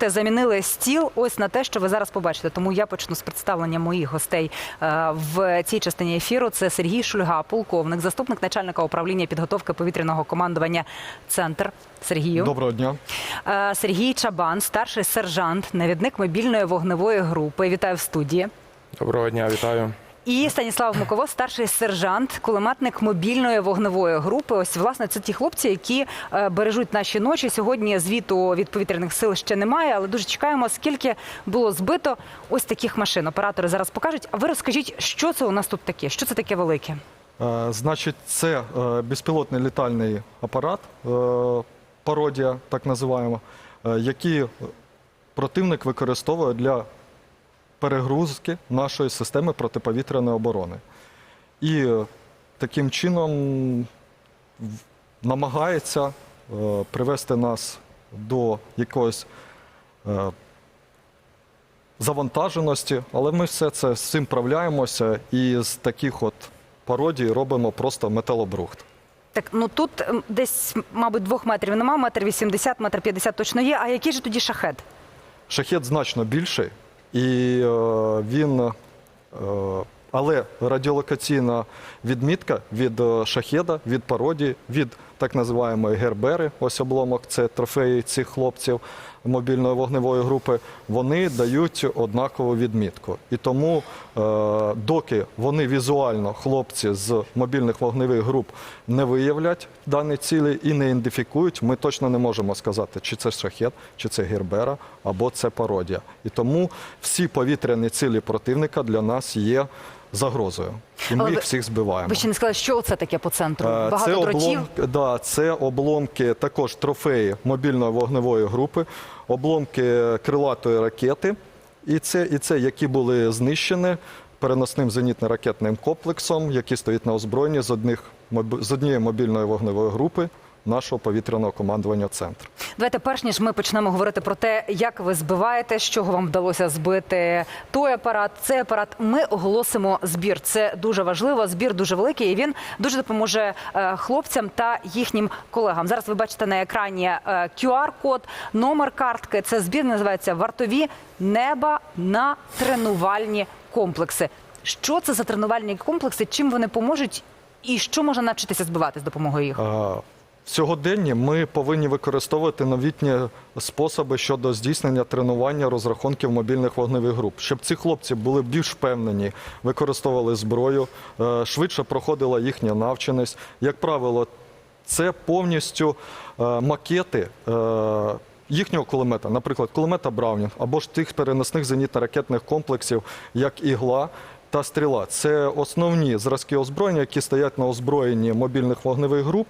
Те замінили стіл ось на те, що ви зараз побачите. Тому я почну з представлення моїх гостей е, в цій частині ефіру. Це Сергій Шульга, полковник, заступник начальника управління підготовки повітряного командування Центр. Сергію Доброго дня. Е, Сергій Чабан, старший сержант, навідник мобільної вогневої групи. Вітаю в студії. Доброго дня, вітаю. І Станіслав Муково, старший сержант, кулеметник мобільної вогневої групи. Ось власне це ті хлопці, які е, бережуть наші ночі. Сьогодні звіту від повітряних сил ще немає, але дуже чекаємо, скільки було збито ось таких машин. Оператори зараз покажуть. А ви розкажіть, що це у нас тут таке? Що це таке велике? Е, Значить, це е, безпілотний літальний апарат, пародія, так називаємо, який противник використовує для перегрузки нашої системи протиповітряної оборони. І е, таким чином намагається е, привести нас до якоїсь е, завантаженості, але ми все це з цим справляємося і з таких от пародій робимо просто металобрухт. Так, ну тут десь, мабуть, двох метрів нема, метр вісімдесят, метр п'ятдесят точно є. А який же тоді шахет? Шахет значно більший, і е, він, е, але радіолокаційна відмітка від е, шахеда, від пародії, від так називаємої гербери, ось обломок, це трофеї цих хлопців мобільної вогневої групи, вони дають однакову відмітку. І тому, е, доки вони візуально, хлопці з мобільних вогневих груп, не виявлять дані цілі і не ідентифікують, ми точно не можемо сказати, чи це шахет, чи це гербера, або це пародія. І тому всі повітряні цілі противника для нас є загрозою. І ми Але їх ви- всіх збиваємо. Ви ще не сказали, що це таке по центру? Е, Багато це дротів. обломки, да, це обломки також трофеї мобільної вогневої групи, обломки крилатої ракети. І це, і це які були знищені переносним зенітно-ракетним комплексом, який стоїть на озброєнні з, одних, моб- з однієї мобільної вогневої групи нашого повітряного командування центру. Давайте, перш ніж ми почнемо говорити про те, як ви збиваєте, з чого вам вдалося збити той апарат, цей апарат. Ми оголосимо збір. Це дуже важливо. Збір дуже великий, і він дуже допоможе е, хлопцям та їхнім колегам. Зараз ви бачите на екрані е, QR-код, номер картки. Це збір називається Вартові неба на тренувальні комплекси. Що це за тренувальні комплекси? Чим вони поможуть? І що можна навчитися збивати з допомогою їх? В сьогоденні ми повинні використовувати новітні способи щодо здійснення тренування розрахунків мобільних вогневих груп, щоб ці хлопці були більш впевнені, використовували зброю, е, швидше проходила їхня навченість. Як правило, це повністю е, макети. е, Їхнього кулемета, наприклад, кулемета Браунінг або ж тих переносних зенітно-ракетних комплексів, як ігла та стріла. Це основні зразки озброєння, які стоять на озброєнні мобільних вогневих груп.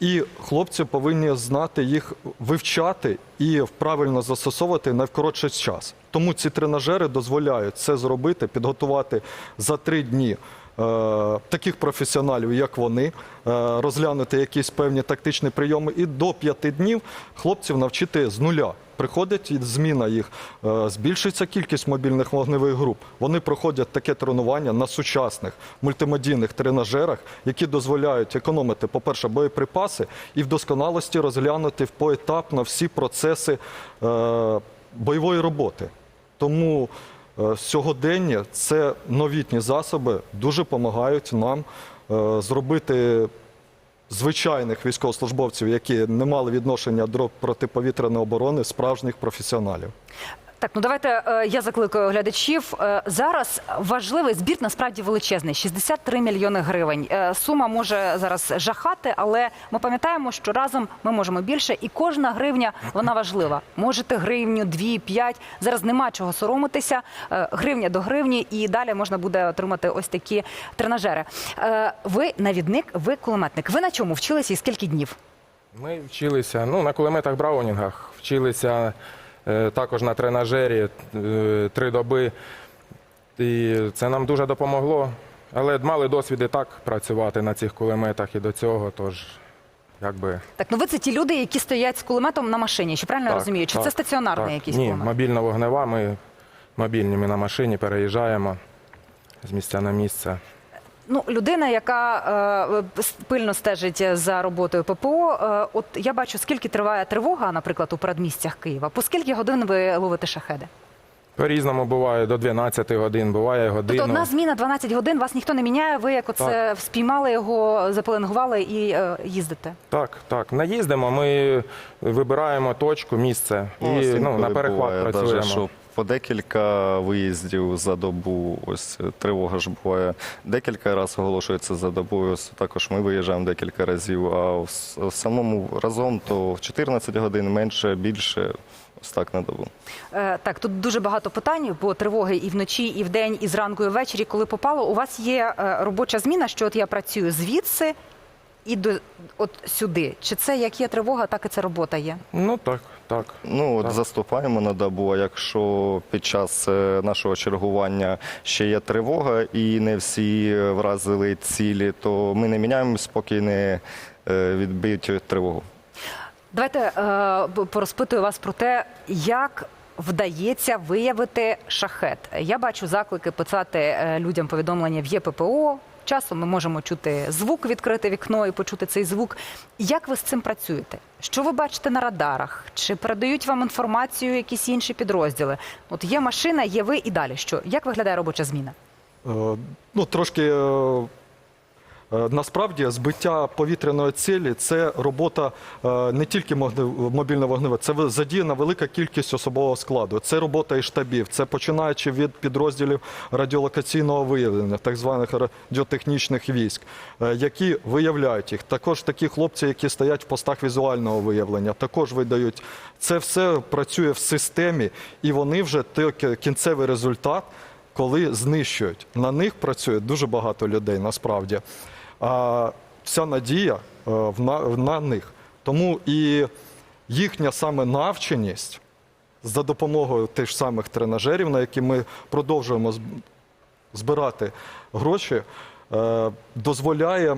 І хлопці повинні знати їх вивчати і правильно застосовувати найкоротший час. Тому ці тренажери дозволяють це зробити, підготувати за три дні. Е, Таких професіоналів, як вони, е, розглянути якісь певні тактичні прийоми, і до п'яти днів хлопців навчити з нуля. Приходить зміна їх, е, збільшується кількість мобільних вогневих груп. Вони проходять таке тренування на сучасних мультимедійних тренажерах, які дозволяють економити, по-перше, боєприпаси і в досконалості розглянути поетапно всі процеси бойової роботи. Тому сьогодення це новітні засоби дуже допомагають нам е, зробити звичайних військовослужбовців, які не мали відношення до протиповітряної оборони, справжніх професіоналів. Так, ну давайте е, я закликаю глядачів. Е, зараз важливий збір насправді величезний 63 мільйони гривень. Е, сума може зараз жахати, але ми пам'ятаємо, що разом ми можемо більше, і кожна гривня вона важлива. Можете гривню, дві, п'ять. Зараз нема чого соромитися. Гривня до гривні, і далі можна буде отримати ось такі тренажери. Ви навідник, ви кулеметник. Ви на чому вчилися і скільки днів? Ми вчилися ну, на кулеметах Браунінгах, вчилися також на тренажері е, три доби. І це нам дуже допомогло. Але мали досвід і так працювати на цих кулеметах і до цього, тож якби. Так, ну ви це ті люди, які стоять з кулеметом на машині. Чи правильно я так, розумію? Чи так, це стаціонарний так. якийсь Ні, кулемет? мобільна вогнева, ми мобільні ми на машині переїжджаємо з місця на місце. Ну, людина, яка е, пильно стежить за роботою ППО, е, от я бачу, скільки триває тривога, наприклад, у передмістях Києва. По скільки годин ви ловите шахеди? По-різному буває до 12 годин, буває Тобто одна зміна 12 годин, вас ніхто не міняє. Ви як оце спіймали його, запеленгували і е, їздите. Так, так. Наїздимо, ми вибираємо точку, місце і ось ну, на перехват буває, працюємо. Даже, по декілька виїздів за добу, ось е, тривога ж буває декілька разів оголошується за добу. Ось також ми виїжджаємо декілька разів. А в самому разом то в 14 годин менше, більше, ось так на добу. Е, так, тут дуже багато питань, бо тривоги і вночі, і вдень, і зранку, і ввечері, коли попало. У вас є е, робоча зміна, що от я працюю звідси і до от сюди. Чи це як є тривога, так і це робота є? Ну так, так. Ну, от Так. заступаємо на добу, а якщо під час е, нашого чергування ще є тривога і не всі е, вразили цілі, то ми не міняємось, поки не е, відбиють тривогу. Давайте е, порозпитую вас про те, як вдається виявити шахет. Я бачу заклики писати е, людям повідомлення в ЄППО. Часом ми можемо чути звук, відкрити вікно і почути цей звук. Як ви з цим працюєте? Що ви бачите на радарах? Чи передають вам інформацію якісь інші підрозділи? От є машина, є ви і далі. Що? Як виглядає робоча зміна? Е, Ну, трошки е, насправді збиття повітряної цілі це робота е, не тільки могни- мобільно-вогневе, це задіяна велика кількість особового складу. Це робота і штабів, це починаючи від підрозділів радіолокаційного виявлення, так званих радіотехнічних військ, е, які виявляють їх. Також такі хлопці, які стоять в постах візуального виявлення, також видають. Це все працює в системі, і вони вже той кінцевий результат коли знищують. На них працює дуже багато людей насправді. А вся надія е, на, них. Тому і їхня саме навченість за допомогою тих самих тренажерів, на які ми продовжуємо збирати гроші, е, дозволяє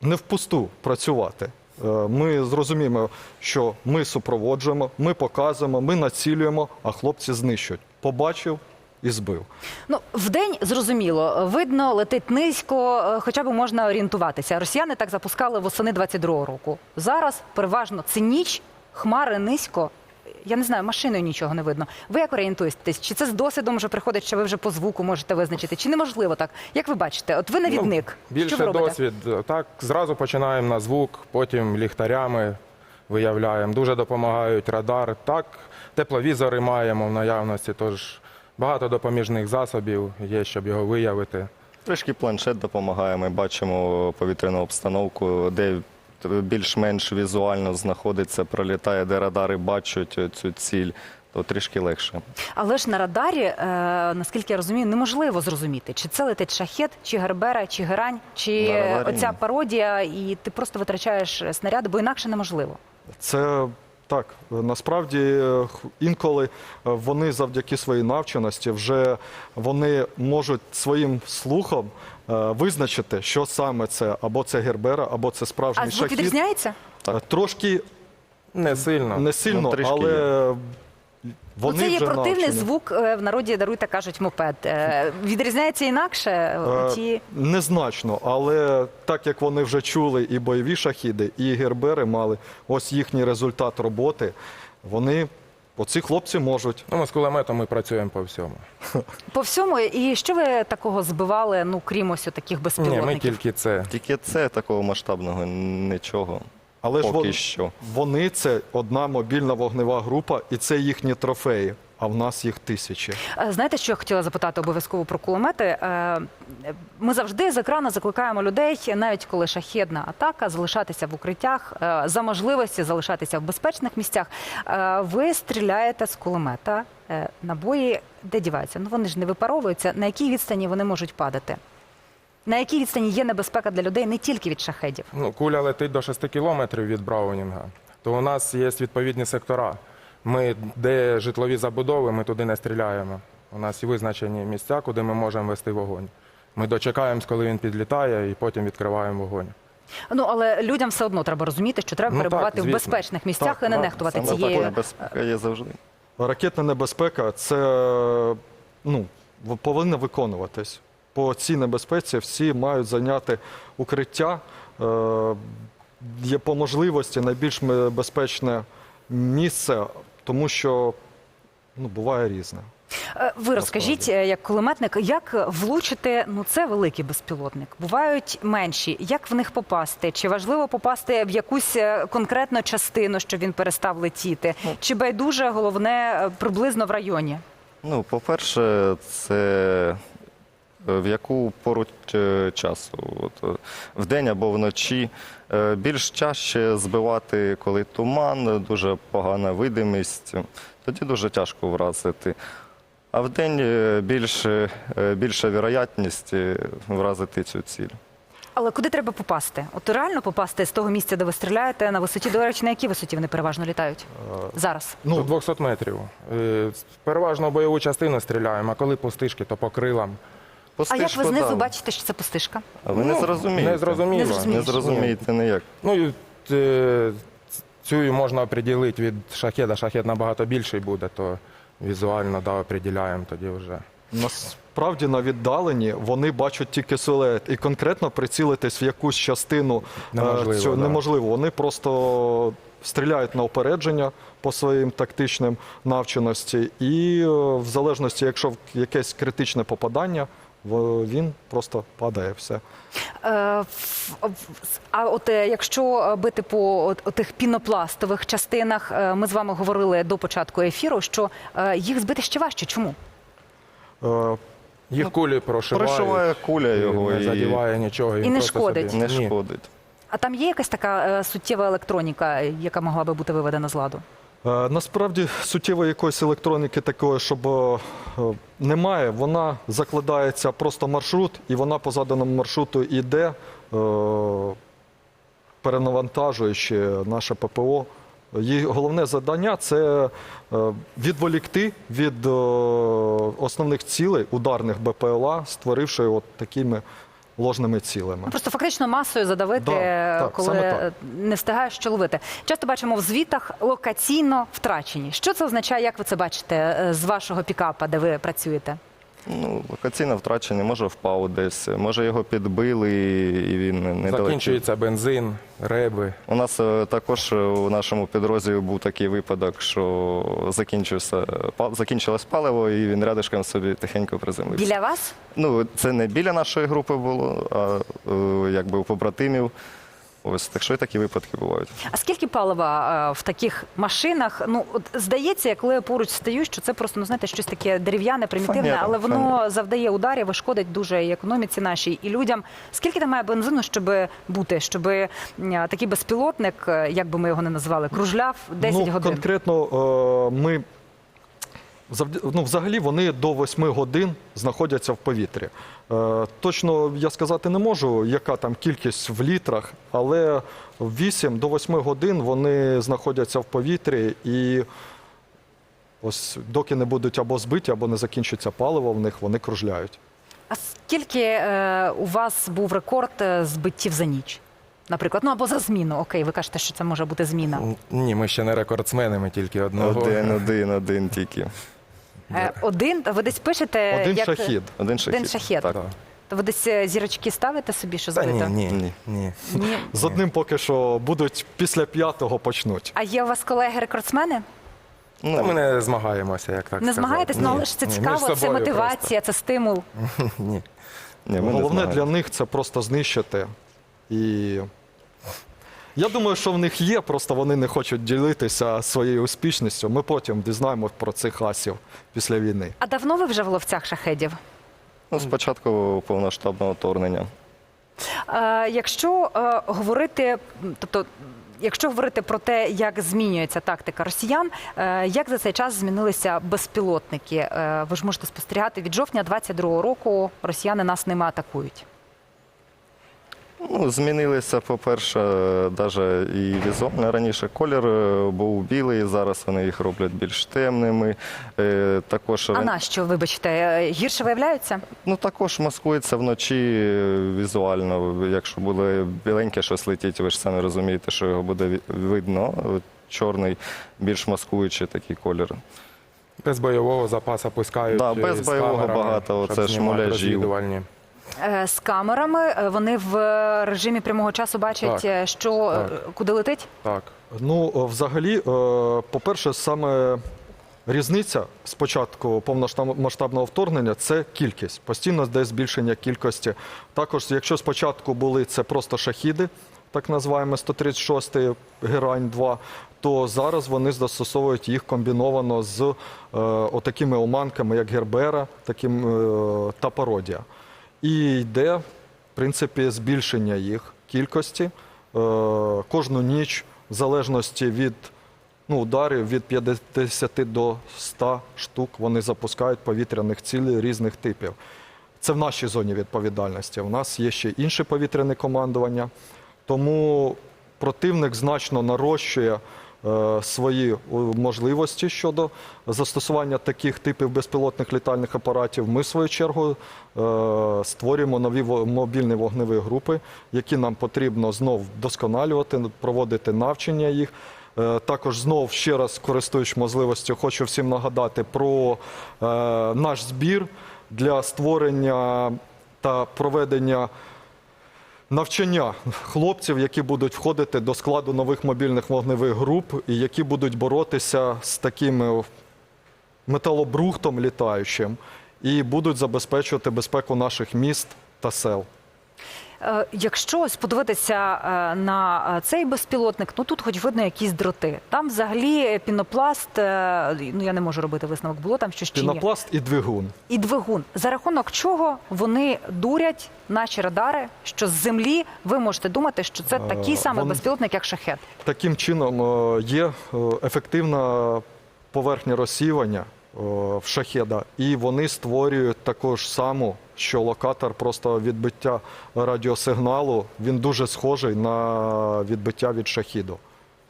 не впусту працювати. Е, Ми зрозуміємо, що ми супроводжуємо, ми показуємо, ми націлюємо, а хлопці знищують. Побачив і збив. Ну, вдень зрозуміло, видно, летить низько, е, хоча б можна орієнтуватися. Росіяни так запускали восени 22-го року. Зараз переважно це ніч, хмари низько. Я не знаю, машиною нічого не видно. Ви як орієнтуєтесь? Чи це з досвідом вже приходить, що ви вже по звуку можете визначити? Чи неможливо так? Як ви бачите? От ви навідник. Ну, що ви більше досвід. Так, зразу починаємо на звук, потім ліхтарями виявляємо. Дуже допомагають радар. Так, тепловізори маємо в наявності, тож багато допоміжних засобів є, щоб його виявити. Трішки планшет допомагає, ми бачимо повітряну обстановку, де більш-менш візуально знаходиться, пролітає, де радари бачать цю ціль, то трішки легше. Але ж на радарі, е, наскільки я розумію, неможливо зрозуміти, чи це летить шахет, чи гербера, чи герань, чи оця пародія, і ти просто витрачаєш снаряди, бо інакше неможливо. Це так. Насправді е, інколи е, вони завдяки своїй навченості вже вони можуть своїм слухом е, визначити, що саме це або це гербера, або це справжній А звук шахід. відрізняється? Трошки Не сильно. не сильно, Ну, але вони ну, це є вже противний навчені. звук е, в народі даруйте, кажуть мопед. Е, Відрізняється інакше Е, ті. Незначно, але так як вони вже чули і бойові шахіди, і гербери мали ось їхній результат роботи, вони, оці хлопці можуть. Ну, ми з кулеметом ми працюємо по всьому. По всьому, і що ви такого збивали, ну крім ось таких Ні, ми тільки це. Тільки це такого масштабного нічого. Але ж Поки вони, що. вони це одна мобільна вогнева група, і це їхні трофеї. А в нас їх тисячі. Е, Знаєте, що я хотіла запитати обов'язково про кулемети? Е, Ми завжди з екрану закликаємо людей, навіть коли шахедна атака, залишатися в укриттях, е, за можливості залишатися в безпечних місцях. Ви стріляєте з кулемета. Набої де діваються? Ну вони ж не випаровуються. На якій відстані вони можуть падати? На якій відстані є небезпека для людей не тільки від шахедів? Ну, куля летить до 6 кілометрів від Браунінга, то у нас є відповідні сектора. Ми, де житлові забудови, ми туди не стріляємо. У нас є визначені місця, куди ми можемо вести вогонь. Ми дочекаємось, коли він підлітає, і потім відкриваємо вогонь. Ну але людям все одно треба розуміти, що треба Ну, так, перебувати в безпечних місцях Так, і не так, нехтувати Саме цією. безпека є завжди. Ракетна небезпека це ну, повинна виконуватись. По цій небезпеці всі мають зайняти укриття. Е, Є по можливості найбільш безпечне місце, тому що ну, буває різне. Е, Ви розкажіть, е, як кулеметник, як влучити? Ну це великий безпілотник. Бувають менші. Як в них попасти? Чи важливо попасти в якусь конкретну частину, щоб він перестав летіти? Чи байдуже головне приблизно в районі? Ну, по-перше, це в яку пору е, часу? От, е, вдень або вночі. Е, Більш чаще збивати, коли туман, дуже погана видимість, тоді дуже тяжко вразити. А вдень е, більш, е, більша вірогідність е, вразити цю ціль. Але куди треба попасти? От реально попасти з того місця, де ви стріляєте, на висоті, до речі, на якій висоті вони переважно літають зараз? До Ну, 200 метрів. Е, Переважно в бойову частину стріляємо, а коли пустишки, то по крилам. А як ви знизу бачите, що це пустишка? А ви не Ну, зрозумієте. Не зрозуміло. Не зрозуміло. Не зрозумієте ніяк. Ну, і, е, цю можна определити від шахеда. Шахет набагато більший буде, то візуально да, определяємо тоді вже. Насправді на віддаленні вони бачать тільки силует, і конкретно прицілитись в якусь частину е, Неможливо, цього да. неможливо. Вони просто стріляють на опередження по своїм тактичним навченості, і е, в залежності, якщо якесь критичне попадання, він просто падає все. Е, А от е, якщо е, бити по тих пінопластових частинах, ми з вами говорили до початку ефіру, що їх збити ще важче. Чому? Їх кулі прошивають. Прошиває куля і його не і задіває нічого. І не шкодить. собі- не шкодить. А там є якась така суттєва електроніка, яка могла би бути виведена з ладу? Е, Насправді суттєвої якоїсь електроніки такої, щоб е, немає. Вона закладається просто маршрут, і вона по заданому маршруту йде, е, перенавантажуючи наше ППО. Її головне завдання це відволікти від основних цілей ударних БПЛА, створивши от такими ложними цілями. Ну, Просто фактично масою задавити, Да, так, коли не встигаєш що ловити. Часто бачимо в звітах локаційно втрачені. Що це означає? Як ви це бачите е, з вашого пікапа, де ви працюєте? Ну, локаційно втрачений, може впав десь, може його підбили і він не- долетів. Закінчується бензин, реби. У нас е, також е, у нашому підрозділі був такий випадок, що закінчився, па- закінчилось паливо, і він рядишком собі тихенько приземлився. Біля вас? Ну, це не біля нашої групи було, а е, якби у побратимів. Ось, так що і такі випадки бувають. А скільки палива е, в таких машинах? Ну от здається, коли я поруч стою, що це просто ну знаєте, щось таке дерев'яне, примітивне, Фанера, але воно фанера. завдає ударів і шкодить дуже і економіці нашій, і людям. Скільки там має бензину, щоб бути, щоб м, такий безпілотник, е, як би ми його не назвали, кружляв 10 ну, годин? Конкретно е, ми ну, взагалі вони до 8 годин знаходяться в повітрі. Е, точно я сказати не можу, яка там кількість в літрах, але 8 до 8 годин вони знаходяться в повітрі і. Ось доки не будуть або збиті, або не закінчиться паливо в них, вони кружляють. А скільки е, у вас був рекорд е, збиттів за ніч? Наприклад, ну або за зміну. Окей, ви кажете, що це може бути зміна. Ні, ми ще не рекордсмени, ми тільки одного. Один, один, один тільки. Е, один, ви десь пишете Один як... шахід. Один шахід. Один шахід. Так. То ви десь е, зірочки ставите собі, що Та ні, збито? ні, Ні. ні. Ні. З одним поки що будуть після п'ятого почнуть. А є у вас колеги-рекордсмени? Ну, ми не змагаємося, як так Не сказати. змагаєтесь? Ні, Ну але ж це ні, між цікаво, це собою мотивація, це стимул. Ні. ні, ми не Головне для змагаємося. них це просто знищити. І я думаю, що в них є, просто вони не хочуть ділитися своєю успішністю. Ми потім дізнаємось про цих асів після війни. А давно ви вже в ловцях шахедів? Ну, спочатку повноштабного вторгнення. Е, якщо е, говорити, тобто. Якщо говорити про те, як змінюється тактика росіян, е, як за цей час змінилися безпілотники? Е, Ви ж можете спостерігати від жовтня 22-го року росіяни нас ними атакують. Ну, змінилися, по-перше, навіть і візуально. Раніше колір е, був білий, зараз вони їх роблять більш темними. Е, Також, А ран- нащо, вибачте, е, гірше виявляються? ну, також маскується вночі візуально. Якщо буде біленьке щось летіть, ви ж самі розумієте, що його буде видно. Чорний, більш маскуючий такий колір. Без бойового запасу пускають. Да, без бойового камерами, багато, оце ж муляжів. Е, З камерами Е, вони в режимі прямого часу бачать, Так. е, що Так. куди летить. Так. Ну, взагалі, по-перше, саме різниця з початку повномасштабного вторгнення це кількість. Постійно йде збільшення кількості. Також, якщо спочатку були це просто шахіди, так називаємо 136 герань 2, то зараз вони застосовують їх комбіновано з е, отакими оманками, як Гербера таким, е, та пародія. І йде, в принципі, збільшення їх кількості е, кожну ніч, в залежності від ну, ударів від 50 до 100 штук вони запускають повітряних цілей різних типів. Це в нашій зоні відповідальності. У нас є ще інше повітряне командування, тому противник значно нарощує свої е, можливості щодо застосування таких типів безпілотних літальних апаратів. Ми, в свою чергу, е, створюємо нові мобільні вогневі групи, які нам потрібно знов вдосконалювати, проводити навчання їх. Е, Також знов ще раз користуючись можливістю, хочу всім нагадати про е, наш збір для створення та проведення навчання хлопців, які будуть входити до складу нових мобільних вогневих груп і які будуть боротися з таким металобрухтом літаючим і будуть забезпечувати безпеку наших міст та сел. Е, Якщо ось подивитися е, на е, цей безпілотник, ну тут хоч видно якісь дроти. Там взагалі пінопласт, ну я не можу робити висновок, було там щось чи ні. Пінопласт і двигун. І двигун. За рахунок чого вони дурять наші радари, що з землі ви можете думати, що це такий самий вон- безпілотник, як шахет. Таким чином є ефективна поверхня розсіювання в шахеда, і вони створюють також саму, що локатор просто відбиття радіосигналу, він дуже схожий на відбиття від шахіду.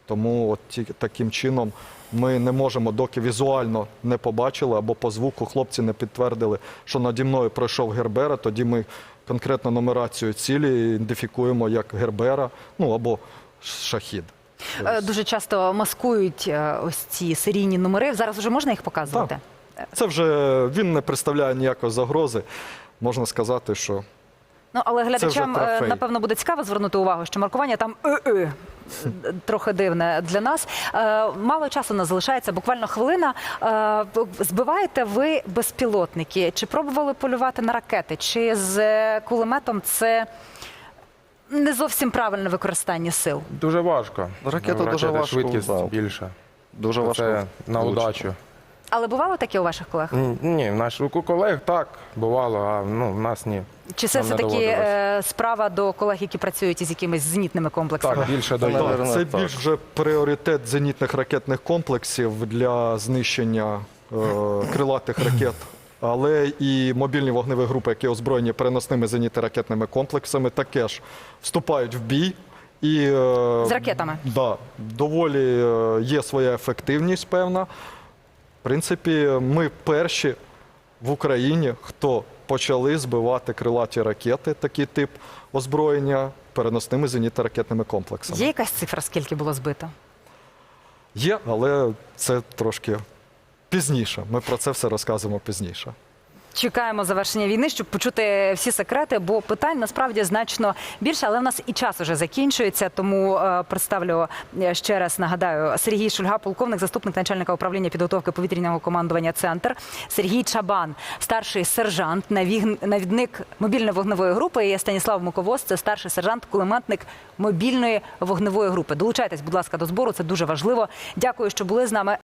Тому от ті- таким чином ми не можемо, доки візуально не побачили або по звуку хлопці не підтвердили, що наді мною пройшов Гербера, тоді ми конкретно нумерацію цілі ідентифікуємо як Гербера, ну або шахід. Е, Дуже часто маскують е, ось ці серійні номери. Зараз вже можна їх показувати. Це вже він не представляє ніякої загрози. Можна сказати, що Ну але глядачам е, напевно буде цікаво звернути увагу, що маркування там «ы-ы». трохи дивне для нас. Мало часу нас залишається, буквально хвилина. Збиваєте ви безпілотники? Чи пробували полювати на ракети? Чи з кулеметом це не зовсім правильне використання сил? Дуже важко. Ракета дуже важко, Швидкість да. більша. Дуже важко. Це на влучити. удачу. Але бувало таке у ваших колег? Ні, Ні, в наших у колег так бувало, а ну, в нас ні. Чи це Нам не все таки доводилось. е, справа до колег, які працюють із якимись зенітними комплексами? Так, більше до Так, мене. наверно, це так. більш вже пріоритет зенітних ракетних комплексів для знищення е, крилатих ракет. Але і мобільні вогневі групи, які озброєні переносними зенітно-ракетними комплексами, також вступають в бій. І, е, З ракетами? Да, доволі е, є своя ефективність певна. В принципі, ми перші в Україні, хто почали збивати крилаті ракети, такий тип озброєння переносними зенітно-ракетними комплексами. Є якась цифра, скільки було збито? Є, але це трошки пізніше. Ми про це все розказуємо пізніше. Чекаємо завершення війни, щоб почути всі секрети, бо питань насправді значно більше, але в нас і час уже закінчується. Тому е, представлю е, ще раз нагадаю Сергій Шульга, полковник, заступник начальника управління підготовки повітряного командування Центр. Сергій Чабан, старший сержант, навідник мобільної вогневої групи. І Станіслав Муковоз, це старший сержант, кулеметник мобільної вогневої групи. Долучайтесь, будь ласка, до збору. Це дуже важливо. Дякую, що були з нами.